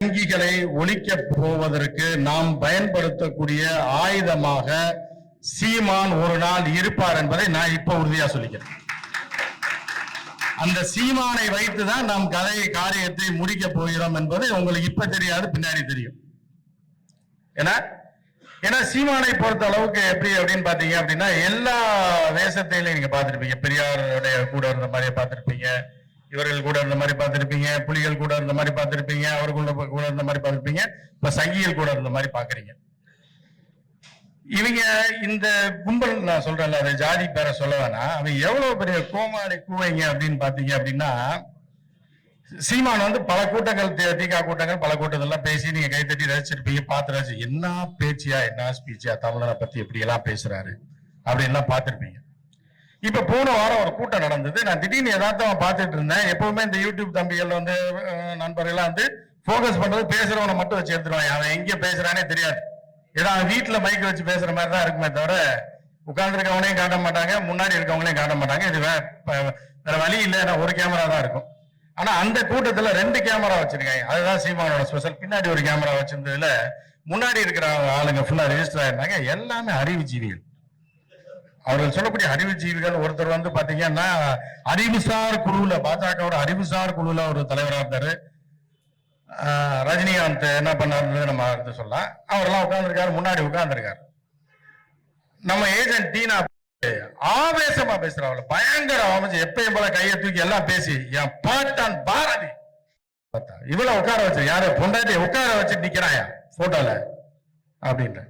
வங்கிகளை ஒழிக்க போவதற்கு நாம் பயன்படுத்தக்கூடிய ஆயுதமாக சீமான் ஒரு நாள் இருப்பார் என்பதை நான் இப்ப உறுதியா சொல்லிக்கிறேன். அந்த சீமானை வைத்துதான் நாம் கதை காரியத்தை முடிக்க போகிறோம் என்பது உங்களுக்கு இப்ப தெரியாது பின்னாடி தெரியும். ஏன்னா ஏன்னா சீமானை பொறுத்த அளவுக்கு எப்படி அப்படின்னு பாத்தீங்க அப்படின்னா எல்லா வேஷத்தையும் நீங்க பார்த்திருப்பீங்க. பெரியாருடைய கூட இருந்த மாதிரியே பார்த்திருப்பீங்க. இவர்கள் கூட இருந்த மாதிரி பார்த்திருப்பீங்க புலிகள் கூட இருந்த மாதிரி பார்த்திருப்பீங்க அவர்கள் கூட இருந்த மாதிரி பார்த்திருப்பீங்க. இப்ப சங்கிகள் கூட இருந்த மாதிரி பாக்குறீங்க இவங்க இந்த கும்பல் நான் சொல்றேன்ல அதை ஜாதி பேரை சொல்ல வேணாம் அவன் எவ்வளவு பெரிய கோமாளி கூவைங்க அப்படின்னு பாத்தீங்க அப்படின்னா சீமான் வந்து பல கூட்டங்கள் தி- கூட்டங்கள் பல கூட்டத்தெல்லாம் பேசி நீங்க கைத்தட்டி ரசிச்சிருப்பீங்க பார்த்து ரசிச்சு என்ன பேச்சியா என்ன ஸ்பீச்சியா தமிழனை பத்தி எப்படி எல்லாம் பேசுறாரு அப்படின்லாம் பார்த்திருப்பீங்க. இப்ப போன வாரம் ஒரு கூட்டம் நடந்தது. நான் திடீர்னு யதார்த்தமா பார்த்துட்டு இருந்தேன். எப்பவுமே இந்த யூடியூப் தம்பிகள் வந்து நண்பர்கள்லாம் வந்து போக்கஸ் பண்றது பேசுறவனை மட்டும் வச்சு எடுத்துருவாங்க. அவன் எங்க பேசுறானே தெரியாது. ஏதாவது அவன் வீட்டுல மைக் வச்சு பேசுற மாதிரி தான் இருக்குமே தவிர உட்கார்ந்து காட்ட மாட்டாங்க முன்னாடி இருக்கவங்களையும் காட்ட மாட்டாங்க. இது வே- வேற வழி இல்லை. ஏன்னா ஒரு கேமரா தான் இருக்கும். ஆனா அந்த கூட்டத்துல ரெண்டு கேமரா வச்சிருக்காங்க. அதுதான் சீமானோட ஸ்பெஷல் பின்னாடி ஒரு கேமரா வச்சிருந்ததுல முன்னாடி இருக்கிற ஆளுங்க ஃபுல்லா ரெஜிஸ்டர் ஆயிருந்தாங்க. எல்லாமே அறிவுஜீவிகள். அவர்கள் சொல்லக்கூடிய அறிவுஜீவிகள் ஒருத்தர் வந்து பாத்தீங்கன்னா அறிவுசார் குழுவுல பாஜகவோட அறிவுசார் குழுல ஒரு தலைவரா இருந்தாரு. ரஜினிகாந்த் என்ன பண்ணாருன்றது நம்ம அடுத்து சொல்லலாம். அவரெல்லாம் உட்கார்ந்துருக்காரு முன்னாடி உட்கார்ந்துருக்காரு. நம்ம ஏஜென்ட் டீனா ஆவேசமா பேசுறவள பயங்கர ஆவேசம். எப்பயும் போல கையை தூக்கி எல்லாம் பேசி என் பாட்டான் பாரதி. பார்த்தா, இவள உட்கார வச்சு யாரு பொண்டாட்டி உட்கார வச்சு நிக்கிறாயா? போட்டோல அப்படின்ற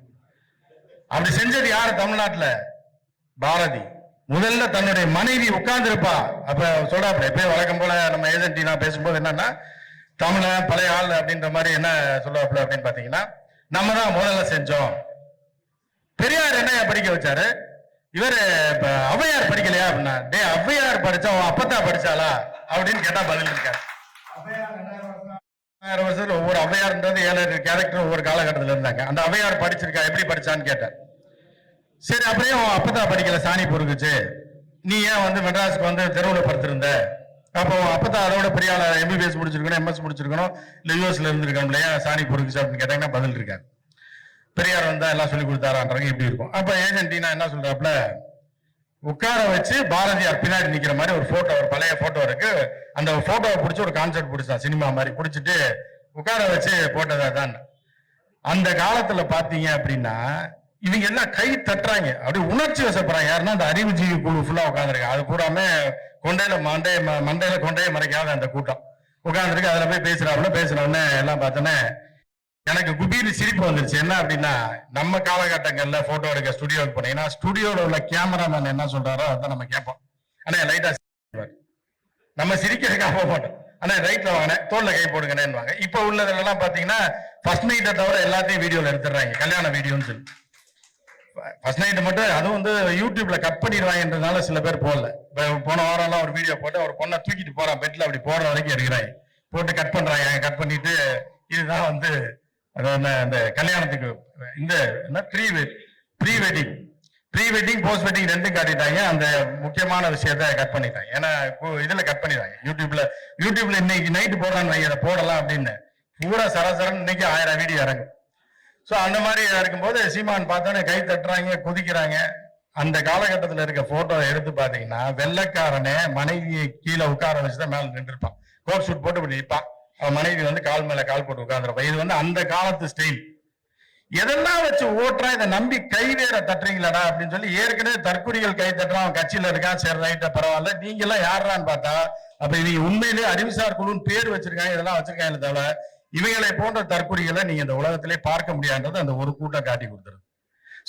அப்படி செஞ்சது யாரு தமிழ்நாட்டுல? பாரதி முதல்ல தன்னுடைய மனைவி உட்கார்ந்து இருப்பா அப்ப சொல்றாப்ல எப்பயும் வழக்கம் போல நம்ம ஏஜென்டி நான் பேசும்போது என்னன்னா தமிழன் பழைய ஆள் அப்படின்ற மாதிரி என்ன சொல்லுவாப்ல அப்படின்னு பாத்தீங்கன்னா நம்ம தான் முதல்ல செஞ்சோம். பெரியார் என்ன படிக்க வச்சாரு? இவர் இப்ப ஔவையார் படிக்கலையா அப்படின்னா டே ஔவையார் படிச்சா உன் அப்பத்தா படிச்சாளா? அப்படின்னு கேட்டா பதில் இருக்காரு ஆயிரம் வருஷத்துல ஒவ்வொரு ஔவையார்ன்றது ஏழு கேரக்டர் ஒவ்வொரு காலகட்டத்தில் இருந்தாங்க. அந்த ஔவையார் படிச்சிருக்கா எப்படி படிச்சான்னு கேட்டேன். சரி அப்படியே உன் அப்பதா படிக்கல சாணி பொறுக்குச்சு. நீ ஏன் வந்து மெட்ராஸுக்கு வந்து தெருவில் படுத்திருந்த? அப்போ அப்பதான் அதோட பெரிய ஆள் எம்பிபிஎஸ் முடிச்சிருக்கணும் எம்எஸ் முடிச்சிருக்கணும் இல்லை யூஎஸ்ல இருந்திருக்கணும் ஏன் சாணி பொறுக்குச்சு அப்படின்னு கேட்டாங்கன்னா பதில் இருக்காது. பெரியார் வந்தா எல்லாம் சொல்லி கொடுத்தாரான்றாங்க இப்படி இருக்கும். அப்ப ஏஜென்டினா என்ன சொல்றாப்புல? உட்கார வச்சு பாரதியார் பின்னாடி நிக்கிற மாதிரி ஒரு போட்டோ ஒரு பழைய போட்டோ இருக்கு. அந்த போட்டோவை பிடிச்சி ஒரு கான்செர்ட் பிடிச்சான் சினிமா மாதிரி பிடிச்சிட்டு உட்கார வச்சு போட்டதா தான் அந்த காலத்துல பாத்தீங்க அப்படின்னா இவங்க எல்லாம் கை தட்டுறாங்க. அப்படி உணர்ச்சி வசப்படுறாங்க. யாருன்னா அந்த அறிவுஜீவி குழு ஃபுல்லா உட்காந்துருக்கு அது பூராமே கொண்டையில மண்டைய ம- மண்டையில கொண்டையை மறைக்காத அந்த கூட்டம். உட்காந்துருக்கு அதுல போய் பேசுறாப்புல பேசுன எல்லாம் பார்த்தோன்னே எனக்கு குபீர் சிரிப்பு வந்துருச்சு. என்ன அப்படின்னா நம்ம காலகட்டங்கள்ல போட்டோ எடுக்க ஸ்டுடியோக்கு போனீங்கன்னா ஸ்டுடியோல உள்ள கேமராமேன் என்ன சொல்றாரோ அதான் நம்ம கேட்போம். ஆனா லைட்டா நம்ம சிரிக்கிறதுக்காக போக மாட்டோம். ஆனா ரைட்ல வாங்கினேன் தோல்ல கை போடுங்கன்னு இப்ப உள்ளதுல எல்லாம் பாத்தீங்கன்னா ஃபர்ஸ்ட் நைட்டை தவிர எல்லாத்தையும் வீடியோல எடுத்துடுறாங்க. கல்யாண வீடியோன்னு சொல்லி. ஃபர்ஸ்ட் நைட் மட்டும் அதுவும் வந்து யூடியூப்ல கட் பண்ணிடுவாங்கன்றதுனால சில பேர் போடல. போன வாரம்லாம் ஒரு வீடியோ போட்டு ஒரு பொண்ணை தூக்கிட்டு போறான் பெட்ல அப்படி போடுற வரைக்கும் எடுக்கிறாங்க போட்டு கட் பண்றாங்க கட் பண்ணிட்டு? இதுதான் வந்து அது என்ன இந்த கல்யாணத்துக்கு இந்த என்ன pre pre wedding pre wedding post wedding ரெண்டும் காட்டிட்டாங்க அந்த முக்கியமான விஷயத்த கட் பண்ணிட்டாங்க. ஏன்னா இப்போ இதுல கட் பண்ணிடுறாங்க. யூடியூப்ல யூடியூப்ல இன்னைக்கு நைட்டு போடுறான்னு வைங்க, அதை போடலாம் அப்படின்னு. பூரா சரசரன்னு இன்னைக்கு ஆயிரம் வீடியோ இறங்கும். ஸோ அந்த மாதிரி இருக்கும்போது சீமான் பார்த்தோன்னே கை தட்டுறாங்க குதிக்கிறாங்க. அந்த காலகட்டத்தில் இருக்க போட்டோ எடுத்து பார்த்தீங்கன்னா வெள்ளைக்காரனே மனைவியை கீழே உட்கார வச்சுதான் மேலே நின்றுருப்பான் கோட் ஷூட் போட்டு இப்படி நிற்பான் அவன் மனைவி வந்து கால் மேல கால் போட்டு உட்காந்துருப்பான் இது வந்து அந்த காலத்து ஸ்டைல் எதெல்லாம் வச்சு ஓட்டுறான் இதை நம்பி கை வேற தட்டுறீங்களடா அப்படின்னு சொல்லி ஏற்கனவே தற்கொலைகள் கை தட்டுறான் அவன் கட்சியில இருக்கான் சரி ரைட்ட பரவாயில்ல. நீங்க எல்லாம் யாருறான்னு பார்த்தா அப்ப இவங்க உண்மையிலேயே அறிவுசார் குழுன்னு பேர் வச்சிருக்காங்க இதெல்லாம் வச்சிருக்காங்க தவிர இவைகளை போன்ற தற்கொலைகளை நீங்க இந்த உலகத்திலே பார்க்க முடியாதுன்றது அந்த ஒரு கூட்டம் காட்டி கொடுத்துருது.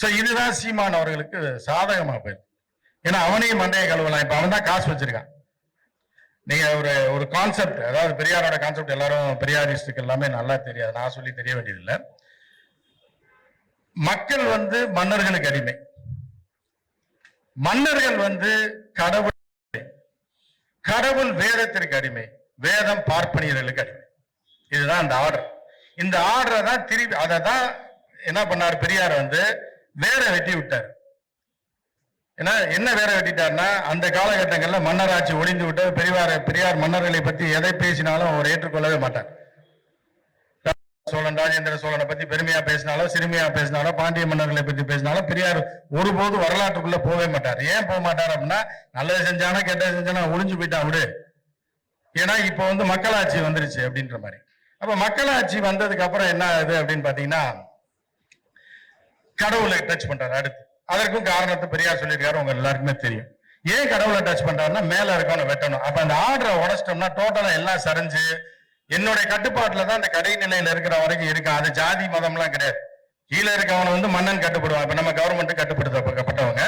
சோ இதுதான் சீமான் அவர்களுக்கு சாதகமா போயிருக்கு. ஏன்னா அவனையும் மண்டைய கழுவலாம். இப்ப அவன் தான் காசு வச்சிருக்கான். நீங்க ஒரு ஒரு கான்செப்ட் அதாவது பெரியாரோட கான்செப்ட் எல்லாரும் பெரியாரிஸ்டுக்கு எல்லாமே நல்லா தெரியாது. நான் சொல்லி தெரிய வேண்டியதில்லை. மக்கள் வந்து மன்னர்களுக்கு அடிமை. மன்னர்கள் வந்து கடவுள் கடவுள் வேதத்திற்கு அடிமை. வேதம் பார்ப்பனியர்களுக்கு அடிமை. இதுதான் அந்த ஆர்டர் இந்த ஆர்டரை தான் திருப்பி அதை தான் என்ன பண்ணார் பெரியார் வந்து வேற வெட்டி விட்டார். ஏன்னா என்ன வேற வெட்டிட்டார்னா அந்த காலகட்டங்கள்ல மன்னராட்சி ஒளிந்து விட்டு பெரியார் பெரியார் மன்னர்களை பத்தி எதை பேசினாலும் அவர் ஏற்றுக்கொள்ளவே மாட்டார். சோழன் ராஜேந்திர சோழனை பத்தி பெருமையா பேசினாலும் சிறுமியா பேசினாலும் பாண்டிய மன்னர்களை பத்தி பேசினாலும் பெரியார் ஒருபோது வரலாற்றுக்குள்ள போகவே மாட்டார். ஏன் போக மாட்டார் அப்படின்னா நல்லது செஞ்சானா கெட்டது செஞ்சானா ஒளிஞ்சு போயிட்டான் விடு. ஏன்னா இப்போ வந்து மக்களாட்சி வந்துருச்சு அப்படின்ற மாதிரி. அப்ப மக்களாட்சி வந்ததுக்கு அப்புறம் என்ன ஆகுது அப்படின்னு பாத்தீங்கன்னா கடவுளை டச் பண்றாரு அடுத்து. அதற்கும் காரணத்தை பெரியார் சொல்லியிருக்காரு உங்க எல்லாருக்குமே தெரியும். ஏன் கடவுளை டச் பண்றாருன்னா மேல இருக்கவனை வெட்டணும். அப்ப அந்த ஆர்டரை உடச்சிட்டோம்னா டோட்டலா எல்லாம் சரிஞ்சு என்னுடைய கட்டுப்பாட்டுல தான் அந்த கடை நிலையில இருக்கிற வரைக்கும் இருக்கும் அது ஜாதி மதம்லாம் கிடையாது. கீழே இருக்கவனை வந்து மன்னன் கட்டுப்படுவான். இப்ப நம்ம கவர்மெண்ட் கட்டுப்படுத்தப்பட்டவங்க.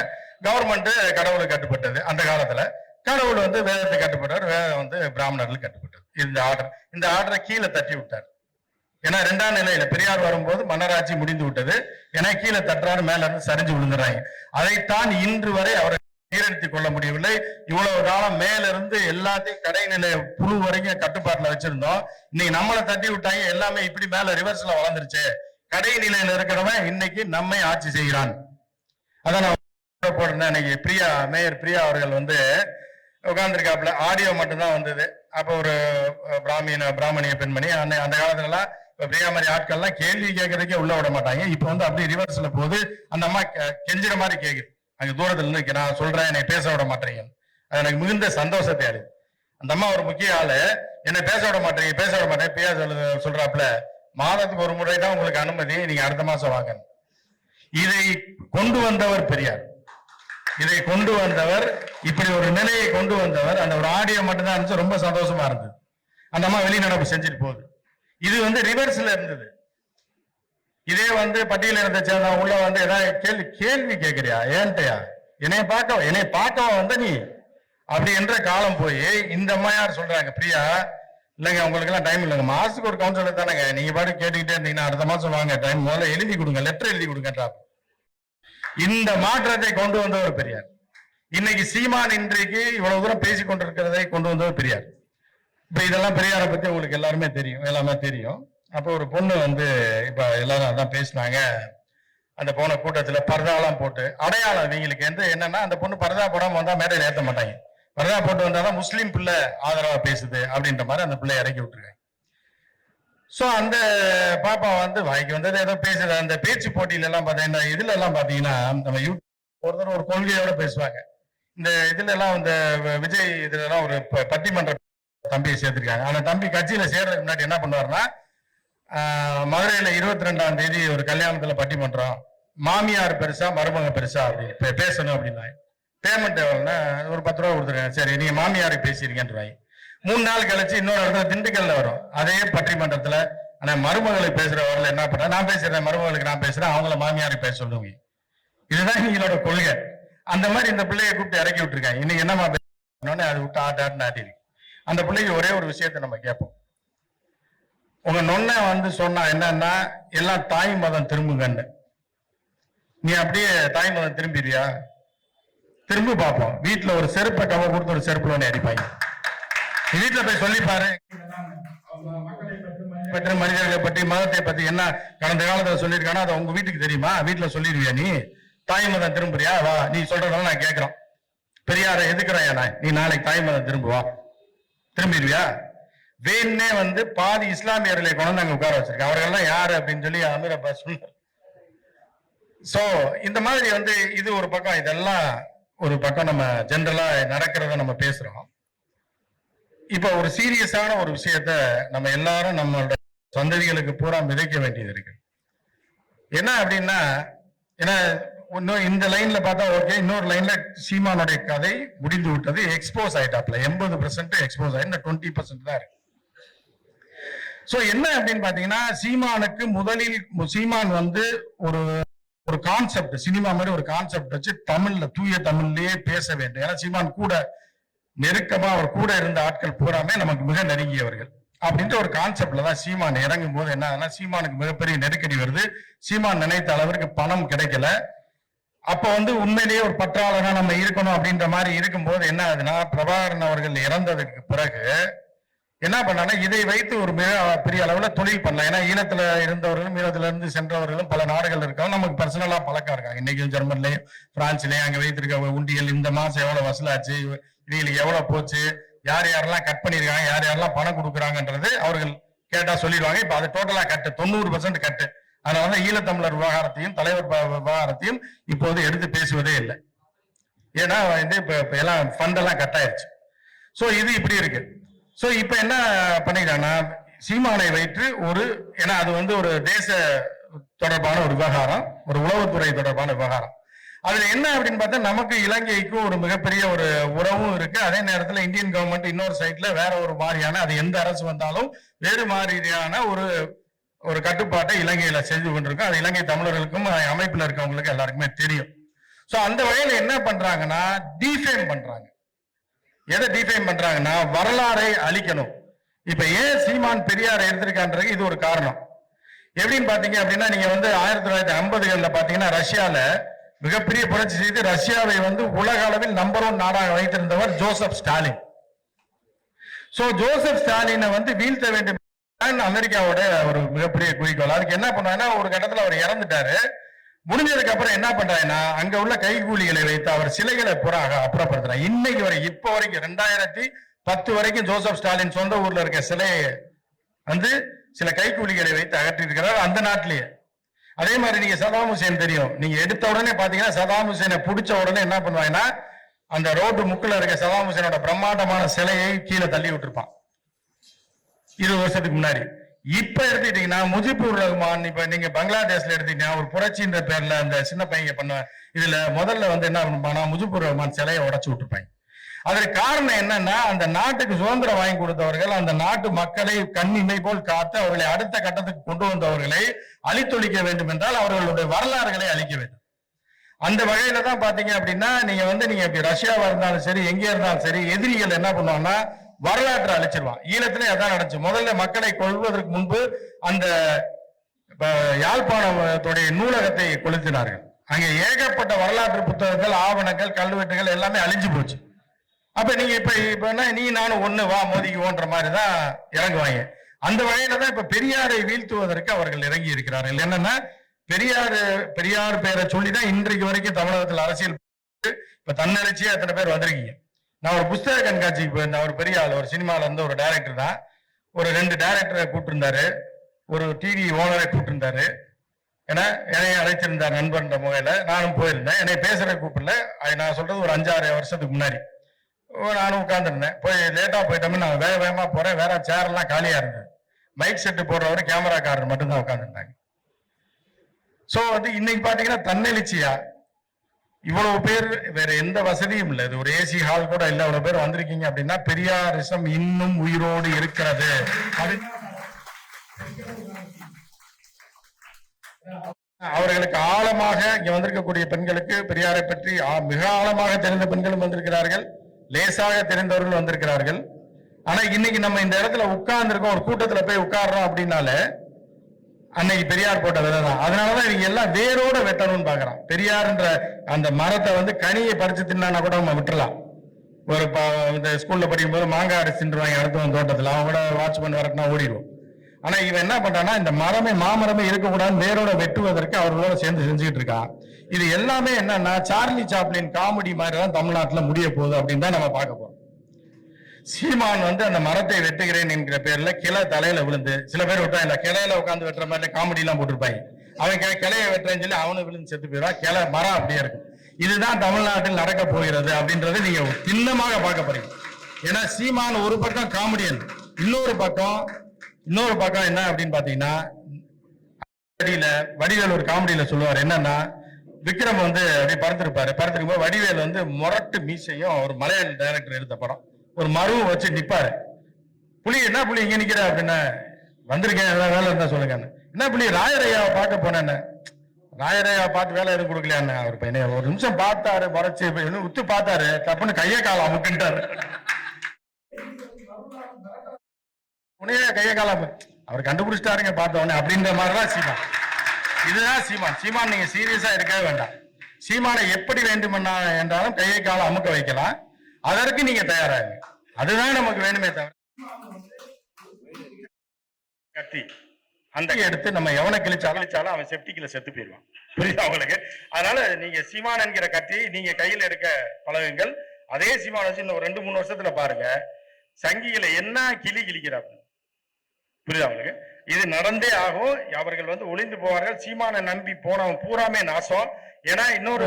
கவர்மெண்ட் கடவுளுக்கு கட்டுப்பட்டது அந்த காலத்துல. கடவுள் வந்து வேதத்தை கட்டுப்பட்டார் வேதம் வந்து பிராமணர்கள் கட்டுப்பட்டது. இந்த ஆர்டர். இந்த ஆர்டரை கீழே தட்டி விட்டார். ஏன்னா ரெண்டாம் நிலையில பெரியார் வரும்போது மன்னராட்சி முடிந்து விட்டது. ஏன்னா கீழே தட்டுறாரு மேல இருந்து சரிஞ்சு விழுந்துறாங்க. அதைத்தான் இன்று வரை அவரை சீரழித்துக் கொள்ள முடியவில்லை. இவ்வளவு காலம் மேல இருந்து எல்லாத்தையும் கடைநிலை புழு வரைக்கும் கட்டுப்பாட்டுல வச்சிருந்தோம். இன்னைக்கு நம்மளை தட்டி விட்டாங்க. எல்லாமே இப்படி மேல ரிவர்ஸ்ல வளர்ந்துருச்சு. கடைநிலையில இருக்கிறவன் இன்னைக்கு நம்மை ஆட்சி செய்கிறான். அதான் நான் போட்டிருந்தேன். இன்னைக்கு பிரியா மேயர் பிரியா அவர்கள் வந்து உட்காந்துருக்காப்புல ஆடியோ மட்டும்தான் வந்தது. அப்போ ஒரு பிராமியன பிராமணிய பெண்மணி அந்த அந்த காலத்துலலாம் இப்போ பிரியா மாதிரி ஆட்கள்லாம் கேள்வி கேட்கறதுக்கே உள்ள விட மாட்டாங்க. இப்போ வந்து அப்படியே ரிவர்ஸ்ல போது அந்த அம்மா கெஞ்சுற மாதிரி கேக்குது. அங்கே தூரத்துல இருந்து நான் சொல்றேன் என்னை பேச விட மாட்டேங்க அது எனக்கு மிகுந்த சந்தோஷத்தை அடையுது அந்த அம்மா ஒரு முக்கிய ஆளு. என்னை பேச விட மாட்டேங்க பேச விட மாட்டேன் பிரியா சொல்லுது சொல்றாப்புல மாதத்துக்கு ஒரு முறை தான் உங்களுக்கு அனுமதி நீங்க அடுத்த மாசம் வாங்க இதை கொண்டு வந்தவர் பெரியார். இதை கொண்டு வந்தவர் இப்படி ஒரு நிலையை கொண்டு வந்தவர் அந்த ஒரு ஆடியோ மட்டும்தான் இருந்துச்சு ரொம்ப சந்தோஷமா இருந்தது. அந்த அம்மா வெளிநடப்பு செஞ்சுட்டு போகுது. இது வந்து ரிவர்ஸ்ல இருந்தது. இதே வந்து பட்டியல இருந்த சேர்ந்தவன் உள்ள வந்து ஏதாவது கேள்வி கேள்வி கேட்கிறியா? ஏன்ட்டையா? என்னைய பார்க்க என்னைய பார்க்கவா வந்த நீ? அப்படி என்ற காலம் போய் இந்த அம்மையார் சொல்றாங்க பிரியா? இல்லைங்க உங்களுக்கு எல்லாம் டைம் இல்லைங்க. மாசத்துக்கு ஒரு கவுன்சிலர் தானேங்க. நீங்க பாட்டு கேட்டுக்கிட்டே இருந்தீங்கன்னா அடுத்த மாசம் வாங்க டைம் முதல்ல எழுதி கொடுங்க லெட்டர் எழுதி கொடுங்கன்றாங்க இந்த மாற்றத்தை கொண்டு வந்தவர் பெரியார். இன்னைக்கு சீமான் இன்றைக்கு இவ்வளவு தூரம் பேசி கொண்டிருக்கிறதை கொண்டு வந்தவர் பெரியார். இப்ப இதெல்லாம் பெரியாரை பத்தி உங்களுக்கு எல்லாருமே தெரியும் எல்லாமே தெரியும். அப்ப ஒரு பொண்ணு வந்து இப்ப எல்லாரும் அதான் பேசினாங்க. அந்த போன கூட்டத்துல பரதாலாம் போட்டு அடையாளம் இவங்களுக்கு எந்த என்னன்னா அந்த பொண்ணு பரதா போடாம வந்தா மேடையில ஏற்ற மாட்டாங்க. பரதா போட்டு வந்தாதான் முஸ்லீம் பிள்ளை ஆதரவா பேசுது அப்படின்ற மாதிரி அந்த பிள்ளை இறக்கி விட்டுருக்காங்க. சோ அந்த பாப்பா வந்து வாய்க்கு வந்தது ஏதோ பேசுது அந்த பேச்சு போட்டியில எல்லாம் பாத்தீங்கன்னா இதுல எல்லாம் பாத்தீங்கன்னா நம்ம யூ ஒரு தடவை ஒரு கொள்கையோட பேசுவாங்க. இந்த இதுல எல்லாம் இந்த விஜய் இதுல எல்லாம் ஒரு ப- பட்டிமன்ற தம்பியை சேர்த்திருக்காங்க. அந்த தம்பி கட்சியில சேர்றதுக்கு முன்னாடி என்ன பண்ணுவாருன்னா மதுரையில இருபத்தி ரெண்டாம் தேதி ஒரு கல்யாணத்துல பட்டிமன்றம். மாமியார் பெருசா மருமக பெருசா அப்படி பேசணும் அப்படின்னா பேமெண்ட் எவ்வளோன்னா ஒரு பத்து ரூபா கொடுத்துருங்க சரி நீங்க மாமியாருக்கு பேசியிருக்கேன்றாங்க மூணு நாள் கழிச்சு இன்னொரு இடத்துல திண்டுக்கல்ல வரும். அதே பட்டிமன்றத்துல ஆனா மருமகளுக்கு பேசுற வரல என்ன பண்ற நான் பேசுறேன் மருமகளுக்கு நான் பேசுறேன் அவங்கள மாமியாருக்கு பேச சொல்லுவீங்க. இதுதான் எங்களோட கொள்கை. அந்த மாதிரி இந்த பிள்ளைய கூப்பிட்டு இறக்கி விட்டுருக்காங்க. இன்னைக்கு என்னமா பேசணும்னு அது விட்டு ஆட்டாட்டு ஆட்டு ஆட்டி அந்த பிள்ளைக்கு ஒரே ஒரு விஷயத்த நம்ம கேட்போம். உங்க நொன்ன வந்து சொன்னா என்னன்னா எல்லாம் தாய் மதம் திரும்புங்கன்னு. நீ அப்படியே தாய் மதம் திரும்பிடுறியா? திரும்பி பார்ப்போம். வீட்டுல ஒரு செருப்பை கவ கொடுத்து ஒரு செருப்புல ஒன்று அடிப்பாங்க. வீட்டுல போய் சொல்லி பாரு பெற்ற மனிதர்களை பற்றி மதத்தை பத்தி என்ன கடந்த காலத்துல சொல்லியிருக்கானோ அதை உங்க வீட்டுக்கு தெரியுமா? வீட்டுல சொல்லிடுவியா நீ? தாய் மதம் திரும்புறியா? வா நீ சொல்றதெல்லாம் நான் கேட்கிறோம். பெரியார எதுக்குறாயா நான்? நீ நாளைக்கு தாய் மதம் திரும்புவா திரும்பிடுவியா? வேணே வந்து பாதி இஸ்லாமியர்களை கொண்டு அங்க உட்கார வச்சிருக்கேன் அவர்கள்லாம் யாரு அப்படின்னு சொல்லி அமீர் அப்பாஸ் சொன்னார். சோ இந்த மாதிரி வந்து இது ஒரு பக்கம் இதெல்லாம் ஒரு பக்கம் நம்ம ஜென்ரலா நடக்கிறத நம்ம பேசுறோம். இப்ப ஒரு சீரியஸான ஒரு விஷயத்த நம்ம எல்லாரும் நம்மளோட சந்ததிகளுக்கு பூரா விதைக்க வேண்டியது இருக்கு. என்ன அப்படின்னா ஏன்னா இன்னும் இந்த லைன்ல பார்த்தா ஓகே இன்னொரு லைன்ல சீமானுடைய கதை முடிந்து விட்டது எக்ஸ்போஸ் ஆயிட்டாப்ல எண்பது பெர்சென்ட் எக்ஸ்போஸ் ஆகி இந்த டுவெண்ட்டி பர்சன்ட் தான் இருக்கு. சோ என்ன அப்படின்னு பாத்தீங்கன்னா சீமானுக்கு முதலில் சீமான் வந்து ஒரு ஒரு கான்செப்ட் சினிமா மாதிரி ஒரு கான்செப்ட் வச்சு தமிழ்ல தூய தமிழ்லயே பேச வேண்டும். ஏன்னா சீமான் கூட நெருக்கமா அவர் கூட இருந்த ஆட்கள் பூராமே நமக்கு மிக நெருங்கியவர்கள். அப்படின்ற ஒரு கான்செப்ட்ல தான் சீமான் இறங்கும் போது என்ன ஆகுதுன்னா சீமானுக்கு மிகப்பெரிய நெருக்கடி வருது. சீமான் நினைத்த அளவிற்கு பணம் கிடைக்கல. அப்ப வந்து உண்மையிலேயே ஒரு பற்றாளராக நம்ம இருக்கணும் அப்படின்ற மாதிரி இருக்கும்போது என்ன ஆகுதுன்னா பிரபாகரன் அவர்கள் இறந்ததுக்கு பிறகு என்ன பண்ணாங்கன்னா இதை வைத்து ஒரு மிக பெரிய அளவுல தொழில் பண்ணலாம். ஏன்னா ஈழத்துல இருந்தவர்களும் ஈழத்துல இருந்து சென்றவர்களும் பல நாடுகள் இருக்காங்க. நமக்கு பர்சனலா பழக்கம் இருக்காங்க. இன்னைக்கு ஜெர்மன்லயும் பிரான்ஸ்லயும் அங்க வைத்திருக்க உண்டியல் இந்த மாசம் எவ்வளவு வசூலாச்சு? இவங்களுக்கு எவ்வளவு போச்சு? யார் யாரெல்லாம் கட் பண்ணிருக்காங்க யார் யாரெல்லாம் பணம் கொடுக்குறாங்கன்றது அவர்கள் கேட்டா சொல்லிடுவாங்க. இப்ப அது டோட்டலா கட்டு தொண்ணூறு பர்சன்ட் கட்டு அதனால வந்து ஈழத்தமிழர் விவகாரத்தையும் தலைவர் விவகாரத்தையும் இப்போது எடுத்து பேசுவதே இல்லை. ஏன்னா வந்து இப்ப இப்போ எல்லாம் ஃபண்ட் எல்லாம் கட் ஆயிருச்சு. ஸோ இது இப்படி இருக்கு. ஸோ இப்ப என்ன பண்ணிக்கிறாங்கன்னா சீமானை வைத்து ஒரு ஏன்னா அது வந்து ஒரு தேச தொடர்பான ஒரு விவகாரம் ஒரு உளவுத்துறை தொடர்பான விவகாரம். அதுல என்ன அப்படின்னு பார்த்தா நமக்கு இலங்கைக்கும் ஒரு மிகப்பெரிய ஒரு உறவும் இருக்கு. அதே நேரத்துல இந்தியன் கவர்மெண்ட் இன்னொரு சைட்ல வேற ஒரு மாதிரியான அது எந்த அரசு வந்தாலும் வேறு மாதிரியான ஒரு ஒரு கட்டுப்பாட்டை இலங்கையில செய்து கொண்டிருக்கும். அது இலங்கை தமிழர்களுக்கும் அமைப்புல இருக்கவங்களுக்கு எல்லாருக்குமே தெரியும். சோ அந்த வகையில என்ன பண்றாங்கன்னா டிஃபேம் பண்றாங்க. எதை டிஃபைன் பண்றாங்கன்னா வரலாறை அழிக்கணும். இப்ப ஏன் சீமான் பெரியார் எடுத்திருக்கான்றது இது ஒரு காரணம். எப்படின்னு பாத்தீங்க அப்படின்னா நீங்க வந்து ஆயிரத்தி தொள்ளாயிரத்தி ஐம்பதுகள்ல பாத்தீங்கன்னா ரஷ்யால மிகப்பெரிய புரட்சி செய்து ரஷ்யாவை வந்து உலக அளவில் நம்பர் ஒன் நாடாக வைத்திருந்தவர் ஜோசப் ஸ்டாலின். சோ ஜோசப் ஸ்டாலினை வந்து வீழ்த்த வேண்டும் அமெரிக்காவோட ஒரு மிகப்பெரிய குறிக்கோள். அதுக்கு என்ன பண்ணாங்கன்னா ஒரு கட்டத்துல அவர் இறந்துட்டாரு. முடிஞ்சதுக்கு அப்புறம் என்ன பண்றாங்கன்னா அங்க உள்ள கைகூலிகளை வைத்து அவர் சிலைகளை புறாக அப்புறப்படுத்துறாரு இன்னைக்கு வரை இப்ப வரைக்கும் ரெண்டாயிரத்தி பத்து வரைக்கும் ஜோசப் ஸ்டாலின் சொந்த ஊர்ல இருக்க சிலையை வந்து சில கைக்கூலிகளை வைத்து அகற்றிருக்கிறார் அந்த நாட்டிலேயே. அதே மாதிரி நீங்க சதாம் ஹுசேன் தெரியும். நீங்க எடுத்த உடனே பாத்தீங்கன்னா சதாம் ஹுசேனை பிடிச்ச உடனே என்ன பண்ணுவாங்கன்னா அந்த ரோட்டு முக்கில் இருக்க சதாம் ஹுசேனோட பிரம்மாண்டமான சிலையை கீழே தள்ளி விட்டுருப்பான். இருபது வருஷத்துக்கு முன்னாடி. இப்ப எடுத்துக்கிட்டீங்கன்னா முஜிபுர் ரஹ்மான் இப்ப நீங்க பங்களாதேஷ்ல எடுத்துக்கிட்டீங்கன்னா ஒரு புரட்சின்ற பேர்ல அந்த சின்ன பையன் பண்ணுவேன் இதுல முதல்ல வந்து என்ன பண்ணுவானா முஜிபுர் ரஹ்மான் சிலையை உடச்சு விட்டுருப்பாங்க. அதற்கு காரணம் என்னன்னா அந்த நாட்டுக்கு சுதந்திரம் வாங்கி கொடுத்தவர்கள் அந்த நாட்டு மக்களை கண்ணிமை போல் காத்து அவர்களை அடுத்த கட்டத்துக்கு கொண்டு வந்தவர்களை அழித்தொழிக்க வேண்டும் என்றால் அவர்களுடைய வரலாறுகளை அழிக்க வேண்டும். அந்த வகையில தான் பாத்தீங்க அப்படின்னா நீங்க வந்து நீங்க இப்படி ரஷ்யாவா இருந்தாலும் சரி எங்க இருந்தாலும் சரி எதிரிகள் என்ன பண்ணுவாங்கன்னா வரலாற்றை அழிச்சிருவான் ஈழத்துல அதான் நடந்துச்சு. முதல்ல மக்களை கொள்வதற்கு முன்பு அந்த யாழ்ப்பாணத்துடைய நூலகத்தை கொளுத்தினார்கள். அங்கே ஏகப்பட்ட வரலாற்று புத்தகங்கள் ஆவணங்கள் கல்வெட்டுகள் எல்லாமே அழிஞ்சு போச்சு. அப்ப நீங்க இப்ப இப்ப நீ நானும் ஒண்ணு வா மோதிக்குவோன்ற மாதிரி தான் இறங்குவாங்க. அந்த வகையில தான் இப்ப பெரியாரை வீழ்த்துவதற்கு அவர்கள் இறங்கி இருக்கிறார்கள். என்னன்னா பெரியார் பெரியார் பேரை சொல்லி தான் இன்றைக்கு வரைக்கும் தமிழகத்தில் அரசியல் இப்ப தன்னெழுச்சியா எத்தனை பேர் வந்திருக்கீங்க. நான் ஒரு புஸ்தக கண்காட்சிக்கு போயிருந்தேன். ஒரு பெரிய ஆள். ஒரு சினிமால இருந்து ஒரு டைரக்டர் தான். ஒரு ரெண்டு டைரக்டரை கூப்பிட்டுருந்தாரு. ஒரு டிவி ஓனரை கூப்பிட்டுருந்தாரு. ஏன்னா என்னைய அழைச்சிருந்தார் நண்பன்ற முகையில. நானும் போயிருந்தேன். என்னை பேசுற கூப்பிடல. அது நான் சொல்றது ஒரு அஞ்சாறு வருஷத்துக்கு முன்னாடி. நானும் உட்காந்துருந்தேன் போய் லேட்டாக போயிட்டோம்னு நான் வேக வேகமாக போகிறேன் வேற சேர்லாம் காலியாக காலியா இருந்தது. மைக் செட்டு போடுறவரு கேமராக்காரர் மட்டும்தான் உட்காந்துருந்தாங்க ஸோ வந்து இன்னைக்கு பார்த்தீங்கன்னா தன்னெழுச்சியா? இவ்வளவு பேர் வேற எந்த வசதியும் இல்லை. இது ஒரு ஏசி ஹால் கூட இல்லை. இவ்வளவு பேர் வந்திருக்கீங்க அப்படின்னா பெரியாரிசம் இன்னும் உயிரோடு இருக்கிறது. அது அவர்களுக்கு ஆழமாக இங்க வந்திருக்கக்கூடிய பெண்களுக்கு பெரியாரை பற்றி ஆ- மிக ஆழமாக தெரிந்த பெண்களும் வந்திருக்கிறார்கள். லேசாக தெரிந்தவர்கள் வந்திருக்கிறார்கள். ஆனா இன்னைக்கு நம்ம இந்த இடத்துல உட்கார்ந்துருக்கோம் ஒரு கூட்டத்துல போய் உட்காடுறோம் அப்படின்னாலே அன்னைக்கு பெரியார் போட்ட விதை தான். அதனாலதான் இவங்க எல்லாம் வேரோட வெட்டணும்னு பாக்குறான். பெரியார்ன்ற அந்த மரத்தை வந்து கனியை பறிச்சு தின்னா கூட நம்ம விட்டுலாம் ஒரு இந்த ஸ்கூல்ல படிக்கும் போது மாங்காய் அடிச்சுருவாங்க அடுத்தவன் தோட்டத்துல. அவன் கூட வாட்ச்மேன் வரட்டினா ஓடிடுவோம். ஆனா இவன் என்ன பண்றான்னா இந்த மரமே மாமரமே இருக்கக்கூடாதுன்னு வேரோட வெட்டுவதற்கு அவர்களோட சேர்ந்து செஞ்சுட்டு இருக்கான் இது எல்லாமே என்னன்னா சார்லி சாப்ளின் காமெடி மாதிரி தான் தமிழ்நாட்டுல முடிய போகுது அப்படின்னு தான் நம்ம பார்க்க போறோம். சீமான் வந்து அந்த மரத்தை வெட்டுகிறேன் என்கிற பேர்ல கிளை தலையில விழுந்து சில பேர் விட்டா இந்த கிளையில உட்காந்து வெட்டுற மாதிரி காமெடி எல்லாம் போட்டிருப்பாங்க. அவன் கி- கிளைய வெட்டுறேன்னு சொல்லி அவனு விழுந்து செத்து போயிடுவான். கிளை மரம் அப்படியே இருக்கும். இதுதான் தமிழ்நாட்டில் நடக்க போகிறது அப்படின்றது நீங்க திண்ணமாக பார்க்க போறீங்க. ஏன்னா சீமான் ஒரு பக்கம் காமெடியன் இன்னொரு பக்கம் இன்னொரு பக்கம் என்ன அப்படின்னு பாத்தீங்கன்னா வடிவேல் ஒரு காமெடியில சொல்லுவார். என்னன்னா விக்ரம் வந்து அப்படியே பறந்துருப்பாரு. பறந்துருக்கும் போது வடிவேல் வந்து முரட்டு மீசையும் ஒரு மலையாள டைரக்டர் எடுத்த படம். ஒரு மருவும் வச்சு நிப்பாரு. புலி என்ன புலி இங்க நிக்கிற? அப்படின்னு. வந்திருக்கேன். எல்லாம் வேலை இருந்தா சொல்லுங்க. என்ன புலி? ராயரையாவை பார்க்க போனேன்னு. ராயரையா பார்த்து வேலை எதுவும் கொடுக்கலையான்னு. அவர் பையனே ஒரு நிமிஷம் பார்த்தாரு முறைச்சு இன்னும் உத்து பார்த்தாரு. தப்புன்னு கையை காலம் அமுக்குன்ட்டாரு உடனே கையை காலம். அவர் கண்டுபிடிச்சிட்டாருங்க பார்த்த உடனே. அப்படின்ற மாதிரிதான் சீமான். இதுதான் சீமான். சீமான் நீங்க சீரியஸா இருக்கவே வேண்டாம். சீமானை எப்படி வேண்டுமென்னா என்றாலும் கையை காலம் அமுக்க வைக்கலாம். அதற்கு நீங்க தயாராகுங்க. அதுதான் நமக்கு வேணுமே தவிர. கத்தி. அந்த எடுத்து நம்ம எவனை கிழிச்சாலும் கிழிச்சாலும் அவன் செப்டிக்ல செத்து போயிடுவான். புரியுதா உங்களுக்கு? அதனால நீங்க சீமான் என்கிற கத்தியை நீங்க கையில எடுக்க பழகுங்கள். அதே சீமான் வச்சு இன்னும் ரெண்டு மூணு வருஷத்துல பாருங்க. சங்கிகளை என்ன கிளி கிழிக்கிறாப்பு புரியுது அவங்களுக்கு இது நடந்தே ஆகும். அவர்கள் வந்து ஒளிந்து போவார்கள். சீமான நம்பி போனவன் பூராமே நாசம். ஏன்னா இன்னொரு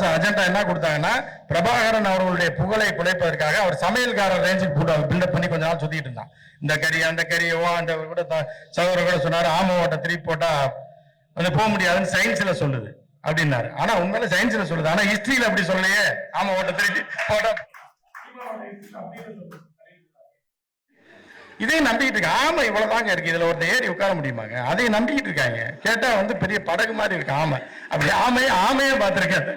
அஜெண்டா என்ன கொடுத்தாங்கன்னா பிரபாகரன் அவர்களுடைய புகழை குலைப்பதற்காக அவர் சமையல்காரர் ரேஞ்சுக்கு போட்டு பில்டப் பண்ணி கொஞ்ச நாள் சுத்திட்டு இருந்தான். இந்த கறி அந்த கறி ஓ அந்த கூட த- சகோதரர் கூட சொன்னாரு ஆம ஓட்ட திருப்பி போட்டா வந்து போக முடியாதுன்னு சயின்ஸ்ல சொல்லுது அப்படின்னாரு. ஆனா உண்மையில சயின்ஸ்ல சொல்லுது. ஆனா ஹிஸ்டரியில அப்படி சொல்லலையே. ஆம ஓட்ட திருப்பி போட்டா இதையும் நம்பிக்கிட்டு இருக்காங்க ஆமா இவ்வளவுதாங்க இருக்கு. இதுல ஒருத்தர் ஏறி உட்கார முடியுமாங்க? அதையும் நம்பிக்கிட்டு இருக்காங்க. கேட்டா வந்து பெரிய படகு மாதிரி இருக்கு. ஆமை. அப்படி ஆமையே ஆமையே பார்த்திருக்காரு.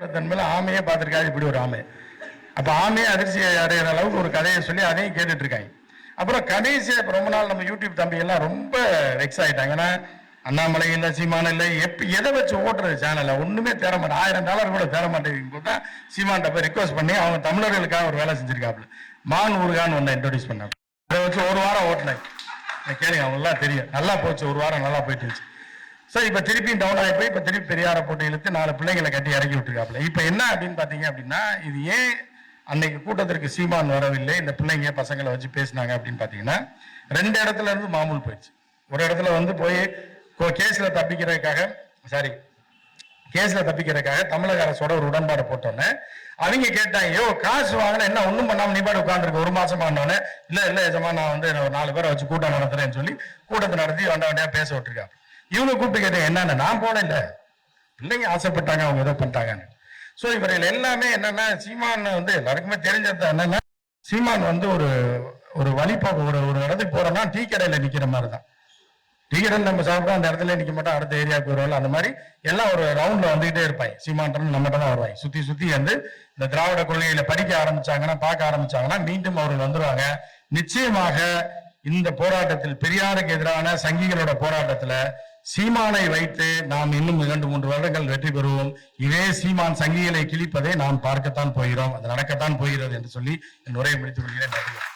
தன்மையில ஆமையே பார்த்திருக்காரு. இப்படி ஒரு ஆமை. அப்ப ஆமையே அதிர்ச்சி அடைகிற அளவுக்கு ஒரு கதையை சொல்லி அதையும் கேட்டுட்டு இருக்காங்க. அப்புறம் கடைசியா ரொம்ப நாள் நம்ம யூடியூப் தம்பி எல்லாம் ரொம்ப வெக்ஸ் ஆயிட்டாங்க. ஏன்னா அண்ணாமலை இல்ல சீமான இல்லை. எப்ப எதை வச்சு ஓட்டுறது சேனல்ல ஒண்ணுமே தேர மாட்டேன். ஆயிரம் டாலர் கூட தேர மாட்டேங்குது போட்டா சீமான்ட்ட போய் ரிக்வஸ்ட் பண்ணி அவங்க தமிழர்களுக்காக ஒரு வேலை செஞ்சுருக்காப்புல மான் ஊருகான்னு ஒண்ணு இன்ட்ரோடியூஸ் பண்ணாங்க அதை வச்சு ஒரு வாரம் ஓட்டினேன் கேளுங்க அவங்க எல்லாம் தெரியும். நல்லா போச்சு ஒரு வாரம் நல்லா போயிட்டு இருந்துச்சு. சார் இப்ப திருப்பி டவுன் ஆகி போய் இப்ப திருப்பி பெரியார போட்டு இழுத்து நாலு பிள்ளைங்களை கட்டி இறக்கி விட்டுருக்காப்புல இப்ப என்ன அப்படின்னு பாத்தீங்க அப்படின்னா இது ஏன் அன்னைக்கு கூட்டத்திற்கு சீமான் வரவில்லை? இந்த பிள்ளைங்க பசங்களை வச்சு பேசினாங்க அப்படின்னு பாத்தீங்கன்னா ரெண்டு இடத்துல இருந்து மாமூல் போயிடுச்சு. ஒரு இடத்துல வந்து போய் கேஸ்ல தப்பிக்கிறதுக்காக சாரி கேஸ்ல தப்பிக்கிறதுக்காக தமிழக அரசோட ஒரு உடன்பாடு போட்டோன்னே அவங்க கேட்டாங்க ஐயோ காசு வாங்கினா என்ன ஒண்ணும் பண்ணாம நீ பாட்டு உட்காந்துருக்கு ஒரு மாசம் ஆனோடனே இல்ல இல்ல எஜமா நான் வந்து ஒரு நாலு பேரை வச்சு கூட்டம் நடத்துறேன்னு சொல்லி கூட்டத்தை நடத்தி வண்ட வண்டியா பேச விட்டுருக்காங்க. இவங்க கூப்பிட்டு கேட்டேன் என்னன்னு நான் போனேன் இல்ல. பிள்ளைங்க ஆசைப்பட்டாங்க அவங்க ஏதோ பண்ணிட்டாங்கன்னு. சோ இவர்கள் எல்லாமே என்னன்னா சீமான் வந்து எல்லாருக்குமே தெரிஞ்சது என்னன்னா சீமான் வந்து ஒரு ஒரு வழிபோக்கு ஒரு ஒரு இடத்துக்கு போறோம்னா டீ கடையில நிக்கிற மாதிரி தான். டீ நம்ம சாப்பிட்டோம் அந்த இடத்துல நிற்க மாட்டோம் அடுத்த ஏரியாவுக்கு வருவாள் அந்த மாதிரி எல்லாம் ஒரு ரவுண்ட்ல வந்துகிட்டே இருப்பாங்க. சீமான்ட்டு நம்மகிட்ட தான் வருவாங்க. சுத்தி சுத்தி வந்து இந்த திராவிட கொள்கையில படிக்க ஆரம்பிச்சாங்கன்னா பார்க்க ஆரம்பிச்சாங்கன்னா மீண்டும் அவர்கள் வந்துருவாங்க. நிச்சயமாக இந்த போராட்டத்தில் பெரியாருக்கு எதிரான சங்கிகளோட போராட்டத்துல சீமானை வைத்து நாம் இன்னும் இரண்டு மூன்று வருடங்கள் வெற்றி பெறுவோம். இதே சீமான் சங்கிகளை கிழிப்பதை நாம் பார்க்கத்தான் போகிறோம். அது நடக்கத்தான் போகிறது என்று சொல்லி என் உரையை முடித்துக் கொள்கிறேன்.